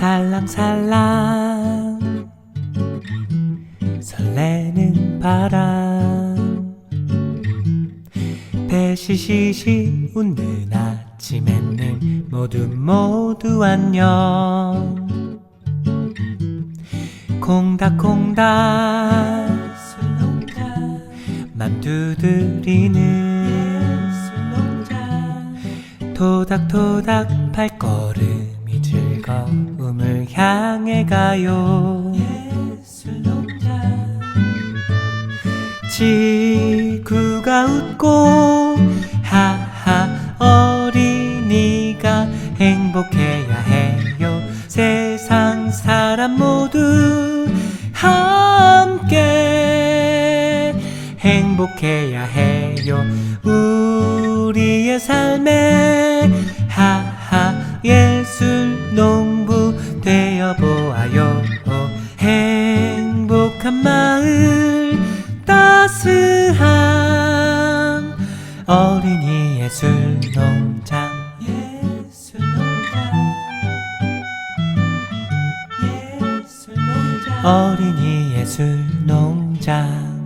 살랑살랑 설레는 바람. 배시시시 웃는 아침에는 모두 모두 안녕. 콩닥콩닥 맘 두드리는. 토닥토닥 발걸음 이 즐거움을 향해 가요. 지구가 웃고 하하 어린이가 행복해야 해요. 세상 사람 모두 함께 행복해야 해요. 우리의 삶에 하하 농부 보아요. 행복한 마을 따스한 어린이 예술 농장 예술 농장. 예술 농장. 어린이 예술 농장